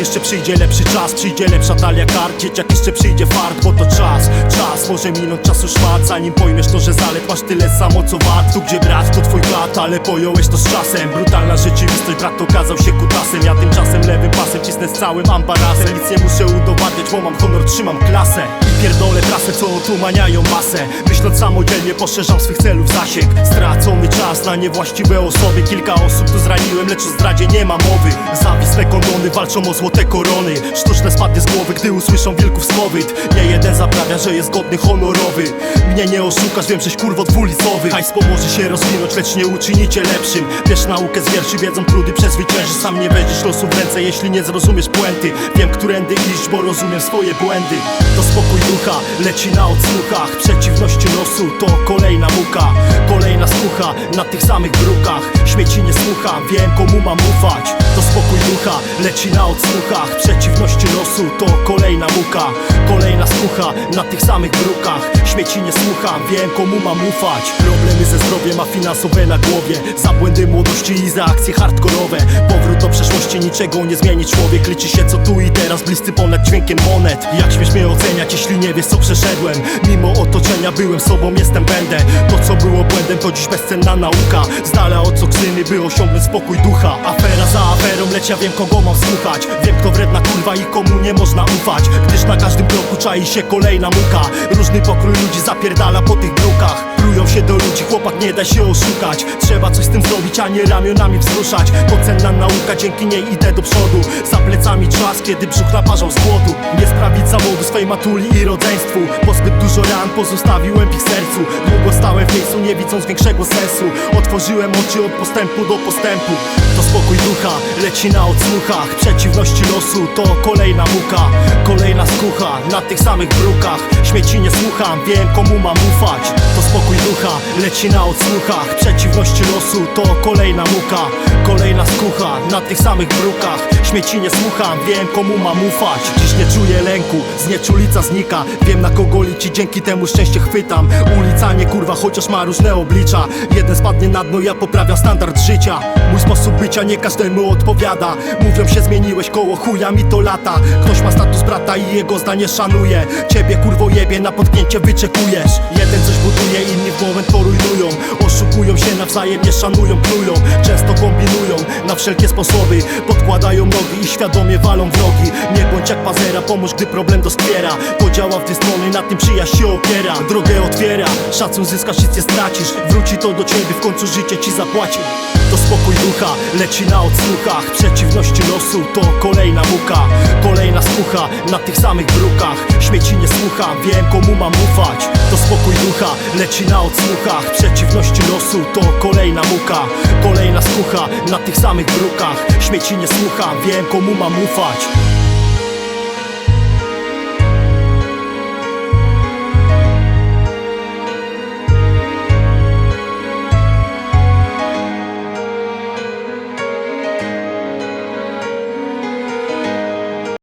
jeszcze przyjdzie lepszy czas Przyjdzie lepsza talia kart, dzieciak jeszcze przyjdzie fart Bo to czas, czas, może minąć czasu szmat Zanim pojmiesz to, że zalet masz tyle samo co wart Tu gdzie brat to twój brat, ale pojąłeś to z czasem. Brutalna rzeczywistość, brat okazał się kutasem. Ja tymczasem lewym pasem cisnę z całym ambarasem. Nic nie muszę udowadniać, bo mam honor, trzymam klasę pierdolę prasę, co otumaniają masę. Myśląc samodzielnie, poszerzam swych celów zasięg. Stracony czas na niewłaściwe osoby. Kilka osób tu zraniłem, lecz o zdradzie nie ma mowy. Zawisne kondony walczą o złote korony. Sztuczne spadnie z głowy, gdy usłyszą wilków swobyt Nie jeden zaprawia, że jest godny, honorowy. Mnie nie oszukasz, wiem, żeś kurwo dwulicowy. Hajs pomoże się rozwinąć, lecz nie uczynicie lepszym. Wiesz naukę z wierszy, wiedzą trudy przezwyciężysz Sam nie weźmiesz losu w ręce, jeśli nie zrozumiesz puenty. Wiem, którędy iść, bo rozumiem swoje błędy. To spokój ducha, leci na odsłuchach. Przeciwności losu to kolejna muka Kolejna skucha na tych samych brukach. Śmieci nie słucham, wiem komu mam ufać. To spokój ducha, leci na odsłuchach. Przeciwności losu to kolejna muka Kolejna skucha na tych samych brukach. Śmieci nie słucham, wiem komu mam ufać. Problemy ze zdrowiem, a finansowe na głowie. Za błędy młodości i za akcje hardkorowe. Powrót do przeszłości niczego nie zmieni. Człowiek Liczy się co tu i teraz, bliscy ponad dźwiękiem monet. Jak śmiesz mnie oceniać, jeśli nie wiesz co przeszedłem. Mimo otoczenia byłem sobą, jestem będę To co było błędem to dziś bezcenna nauka. Z dala od coksyny, by osiągnąć spokój ducha. Afera za aferą, lecz ja wiem kogo mam słuchać. Wiem kto wredna kurwa i komu nie można ufać. Gdyż na każdym kroku czai się kolejna muka. Różny pokrój ludzi zapierdala po tych brukach. Prują się do ludzi, chłopak nie da się oszukać. Trzeba coś z tym zrobić, a nie ramionami wzruszać. To cenna nauka, dzięki niej idę do przodu. Za plecami czas, kiedy brzuch naparzał z głodu. Nie sprawić zawodu swej matuli i rodzeństwu. Bo zbyt dużo ran pozostawiłem w ich sercu. Długo stałem w miejscu, nie widząc większego sensu. Otworzyłem oczy od postępu do postępu. To spokój ducha, leci na odsłuchach. Przeciwności losu to kolejna muka Kolejna skucha na tych samych brukach. Śmieci nie słucham, wiem komu mam ufać. To spokój ducha, leci na odsłuchach. Przeciwności losu to kolejna muka Kolejna skucha na tych samych brukach. Śmieci nie słucham, wiem komu mam ufać. Dziś nie czuję lęku, znieczulica znika. Wiem na kogo liczy, dzięki temu szczęście chwytam. Ulica nie kurwa, chociaż ma różne oblicza. Jeden spadnie na dno, ja poprawiam standard życia. Mój sposób bycia nie każdemu odpowiada. Mówią się zmieniłeś koło chuja mi to lata. Ktoś ma status brata i jego zdanie szanuje. Ciebie kurwo jebie, na potknięcie wyczekujesz. Jeden coś buduje, inni w moment to rujnują Oszukują się nawzajem, nie szanują, plują. Często kombinują na wszelkie sposoby. Podkładają nogi i świadomie walą wrogi. Nie bądź jak pazera, pomóż gdy problem doskwiera. To działa w dwie strony, na tym przyjaźń się opiera Drogę otwiera, szacun zyskasz, nic nie stracisz. Wróci to do ciebie, w końcu życie ci zapłaci. To spokój ducha, leci na odsłuchach. Przeciwności losu to kolejna muka. Kolejna skucha na tych samych brukach. Śmieci nie słucham, wiem komu mam ufać. To spokój ducha, leci na odsłuchach. Przeciwności losu to kolejna muka. Kolejna skucha na tych samych brukach. Śmieci nie słucham, wiem komu mam ufać